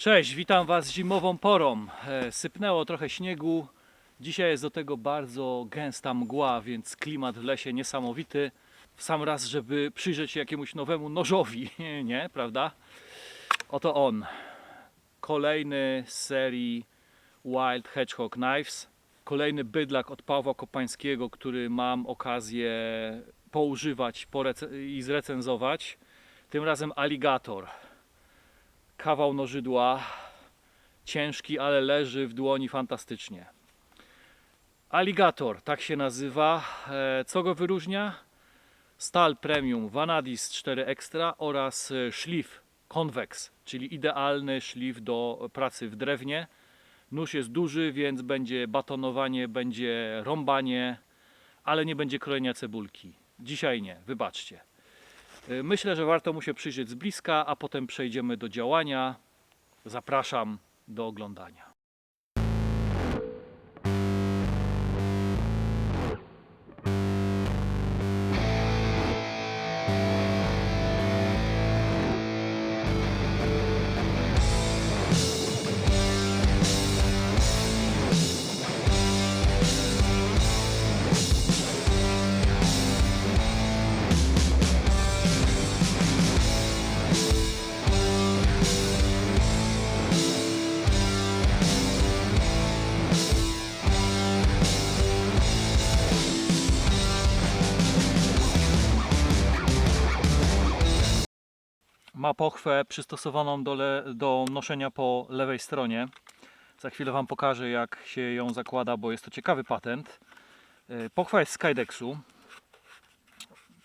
Cześć, witam Was zimową porą. E, Sypnęło trochę śniegu. Dzisiaj jest do tego bardzo gęsta mgła, więc klimat w lesie niesamowity. W sam raz, żeby przyjrzeć się jakiemuś nowemu nożowi, nie, prawda? Oto on. Kolejny z serii Wild Hedgehog Knives. Kolejny bydlak od Pawła Kopańskiego, który mam okazję poużywać i zrecenzować. Tym razem Alligator kawał nożydła, ciężki, ale leży w dłoni fantastycznie. Alligator, tak się nazywa. E, Co go wyróżnia? Stal Premium Vanadis 4 Extra oraz e, szlif Convex, czyli idealny szlif do pracy w drewnie. Nóż jest duży, więc będzie batonowanie, będzie rąbanie, ale nie będzie krojenia cebulki. Dzisiaj nie, wybaczcie. Y, Myślę, że warto mu się przyjrzeć z bliska, a potem przejdziemy do działania. Zapraszam do oglądania. Ma pochwę przystosowaną do, le, do noszenia po lewej stronie. Za chwilę Wam pokażę, jak się ją zakłada, bo jest to ciekawy patent. Y, Pochwa jest z Kydexu.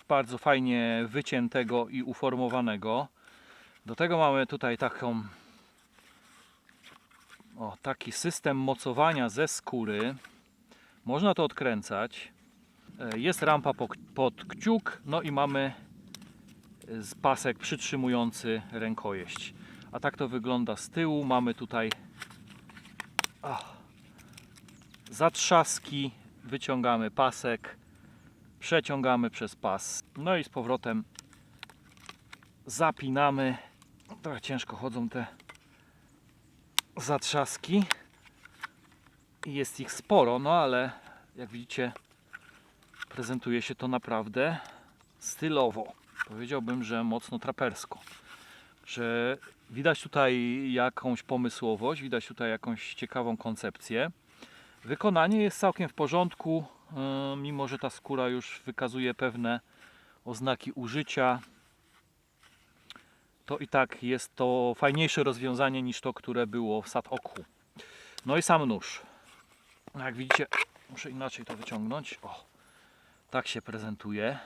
Bardzo fajnie wyciętego i uformowanego. Do tego mamy tutaj taką o, taki system mocowania ze skóry. Można to odkręcać. E, Jest rampa po- pod kciuk, no i mamy z pasek przytrzymujący rękojeść. A tak to wygląda z tyłu. Mamy tutaj zatrzaski, wyciągamy pasek, przeciągamy przez pas, no i z powrotem zapinamy. Trochę ciężko chodzą te zatrzaski. Jest ich sporo, no ale jak widzicie prezentuje się to naprawdę stylowo. Powiedziałbym, że mocno trapersko. Że widać tutaj jakąś pomysłowość, widać tutaj jakąś ciekawą koncepcję. Wykonanie jest całkiem w porządku, yy, mimo że ta skóra już wykazuje pewne oznaki użycia. To i tak jest to fajniejsze rozwiązanie niż to, które było w Sad Oku. No i sam nóż. Jak widzicie, muszę inaczej to wyciągnąć. O, tak się prezentuje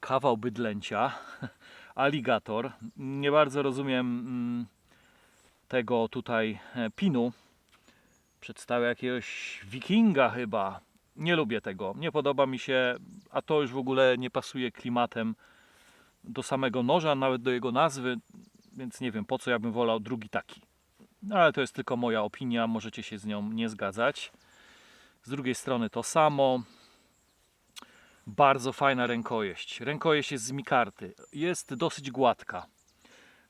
kawał bydlęcia, aligator. Nie bardzo rozumiem mm, tego tutaj e, pinu. Przedstawia jakiegoś wikinga chyba. Nie lubię tego, nie podoba mi się, a to już w ogóle nie pasuje klimatem do samego noża, nawet do jego nazwy, więc nie wiem po co ja bym wolał drugi taki. No, ale to jest tylko moja opinia, możecie się z nią nie zgadzać. Z drugiej strony to samo. Bardzo fajna rękojeść. Rękojeść jest z mikarty. Jest dosyć gładka.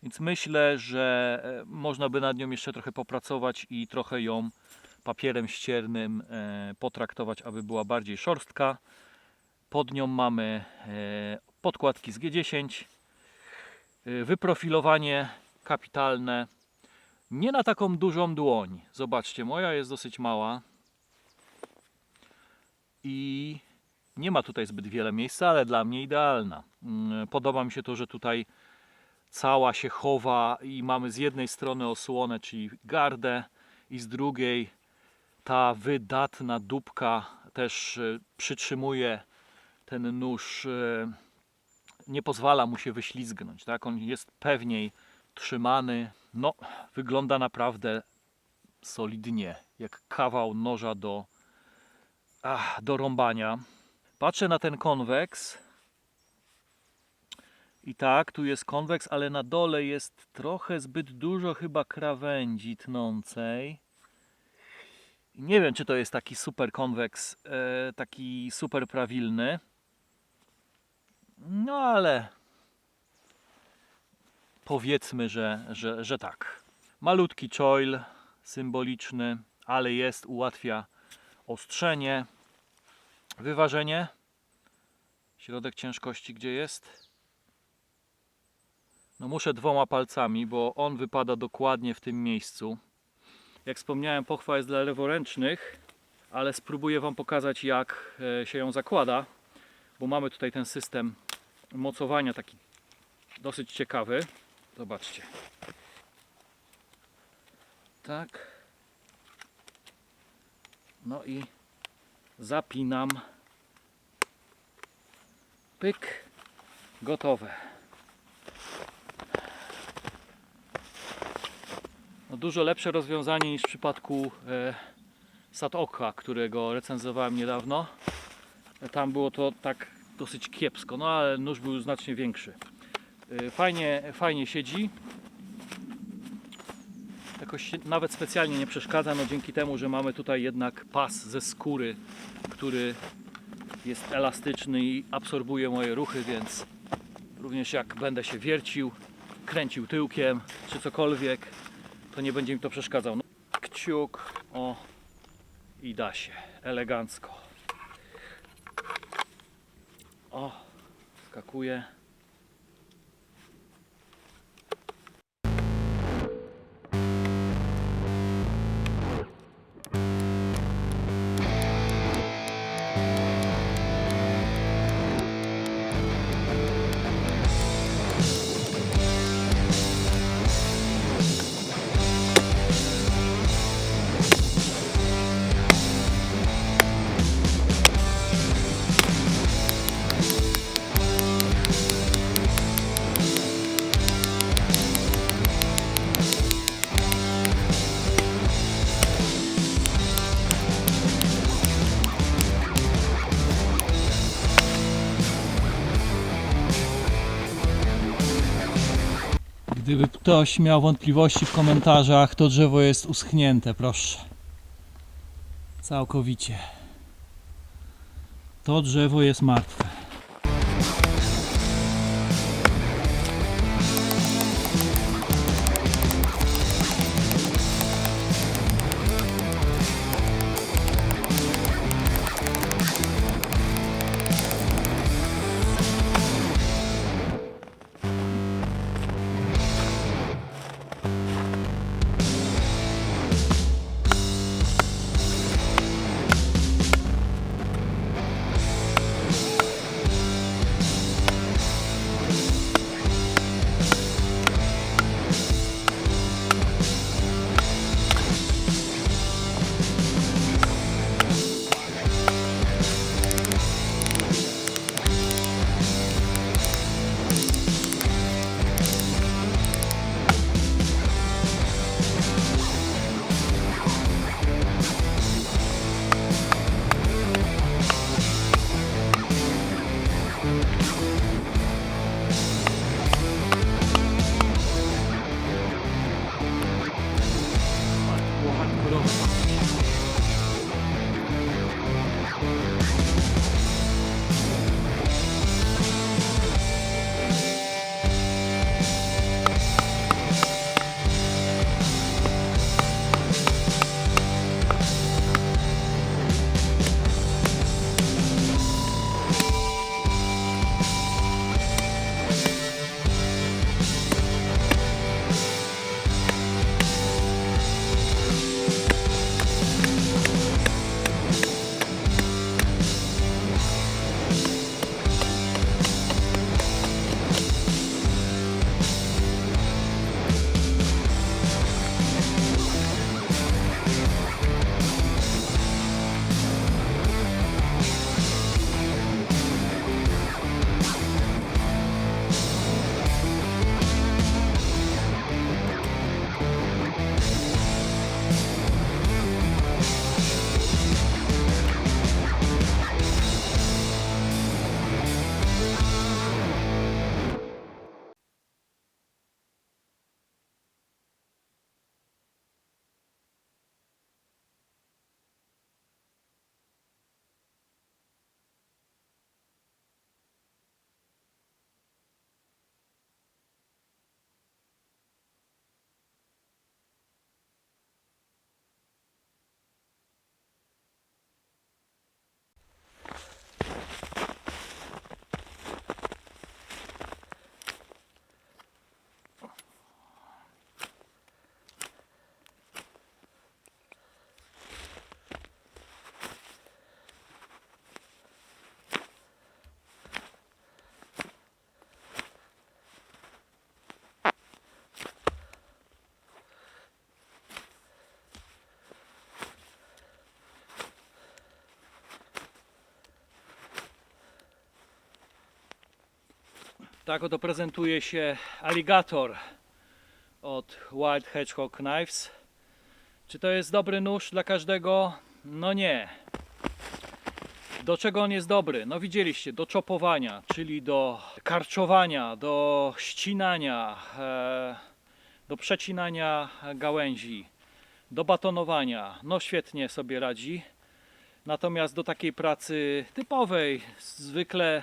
Więc myślę, że e, można by nad nią jeszcze trochę popracować i trochę ją papierem ściernym e, potraktować, aby była bardziej szorstka. Pod nią mamy e, podkładki z G10. E, Wyprofilowanie kapitalne. Nie na taką dużą dłoń. Zobaczcie, moja jest dosyć mała. I nie ma tutaj zbyt wiele miejsca, ale dla mnie idealna. Mm, Podoba mi się to, że tutaj cała się chowa i mamy z jednej strony osłonę, czyli gardę, i z drugiej ta wydatna dupka też e, przytrzymuje ten nóż, e, nie pozwala mu się wyślizgnąć. Tak? On jest pewniej trzymany. No, wygląda naprawdę solidnie, jak kawał noża do, ach, do rąbania. Patrzę na ten konweks. I tak, tu jest konweks, ale na dole jest trochę zbyt dużo chyba krawędzi tnącej. Nie wiem, czy to jest taki super konweks, e, taki super prawilny. No ale powiedzmy, że, że, że tak. Malutki choil, symboliczny, ale jest, ułatwia ostrzenie. Wyważenie. Środek ciężkości gdzie jest? No muszę dwoma palcami, bo on wypada dokładnie w tym miejscu. Jak wspomniałem, pochwa jest dla leworęcznych, ale spróbuję Wam pokazać jak e, się ją zakłada, bo mamy tutaj ten system mocowania taki dosyć ciekawy. Zobaczcie. Tak. No i zapinam. Pyk. Gotowe. No dużo lepsze rozwiązanie niż w przypadku e, Satoka, którego recenzowałem niedawno. Tam było to tak dosyć kiepsko, no ale nóż był znacznie większy. E, Fajnie, fajnie siedzi. Jakoś nawet specjalnie nie przeszkadza, no dzięki temu, że mamy tutaj jednak pas ze skóry, który jest elastyczny i absorbuje moje ruchy, więc również jak będę się wiercił, kręcił tyłkiem czy cokolwiek, to nie będzie mi to przeszkadzał. No, kciuk, o i da się, elegancko. O, skakuje. Gdyby ktoś miał wątpliwości w komentarzach, to drzewo jest uschnięte, proszę. Całkowicie. To drzewo jest martwe. Tak oto prezentuje się aligator od Wild Hedgehog Knives. Czy to jest dobry nóż dla każdego? No nie. Do czego on jest dobry? No widzieliście, do czopowania, czyli do karczowania, do ścinania, e, do przecinania gałęzi, do batonowania. No świetnie sobie radzi. Natomiast do takiej pracy typowej, zwykle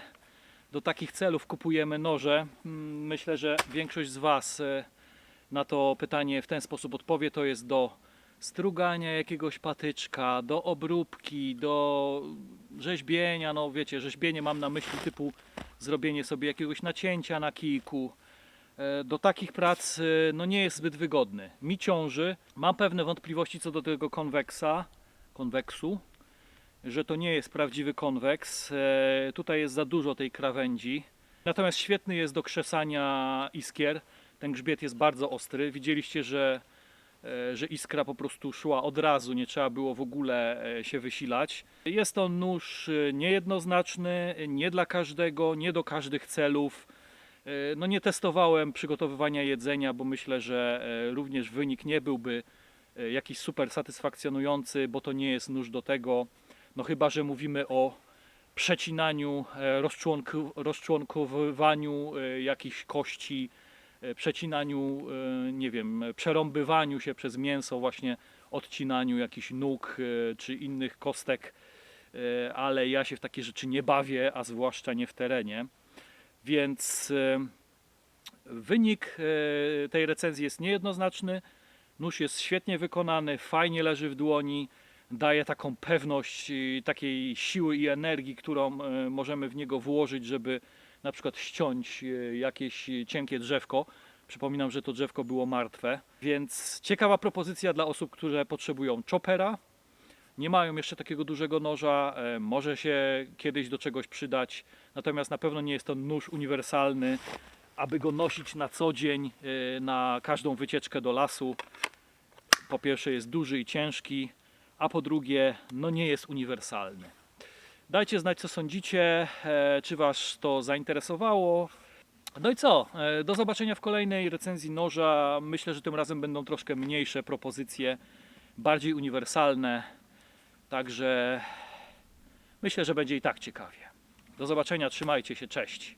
do takich celów kupujemy noże. Mm, Myślę, że większość z Was e, na to pytanie w ten sposób odpowie. To jest do strugania jakiegoś patyczka, do obróbki, do rzeźbienia. No wiecie, rzeźbienie mam na myśli typu zrobienie sobie jakiegoś nacięcia na kijku. E, Do takich prac e, no nie jest zbyt wygodny. Mi ciąży. Mam pewne wątpliwości co do tego konweksa, konweksu że to nie jest prawdziwy konweks. E, Tutaj jest za dużo tej krawędzi. Natomiast świetny jest do krzesania iskier. Ten grzbiet jest bardzo ostry. Widzieliście, że, e, że iskra po prostu szła od razu, nie trzeba było w ogóle e, się wysilać. Jest to nóż niejednoznaczny, nie dla każdego, nie do każdych celów. No nie testowałem przygotowywania jedzenia, bo myślę, że również wynik nie byłby jakiś super satysfakcjonujący, bo to nie jest nóż do tego. No chyba, że mówimy o przecinaniu, e, rozczłonkowywaniu e, jakichś kości, e, przecinaniu, nie wiem, przerąbywaniu się przez mięso, właśnie odcinaniu jakichś nóg czy innych kostek, ale ja się w takie rzeczy nie bawię, a zwłaszcza nie w terenie. Więc wynik tej recenzji jest niejednoznaczny. Nóż jest świetnie wykonany, fajnie leży w dłoni, daje taką pewność i takiej siły i energii, którą e, możemy w niego włożyć, żeby na przykład ściąć e, jakieś cienkie drzewko. Przypominam, że to drzewko było martwe, więc ciekawa propozycja dla osób, które potrzebują chopera. Nie mają jeszcze takiego dużego noża, e, może się kiedyś do czegoś przydać, natomiast na pewno nie jest to nóż uniwersalny, aby go nosić na co dzień, e, na każdą wycieczkę do lasu. Po pierwsze jest duży i ciężki, a po drugie no nie jest uniwersalny. Dajcie znać co sądzicie, e, czy Was to zainteresowało. No i co? E, Do zobaczenia w kolejnej recenzji noża. Myślę, że tym razem będą troszkę mniejsze propozycje, bardziej uniwersalne. Także myślę, że będzie i tak ciekawie. Do zobaczenia, trzymajcie się, cześć.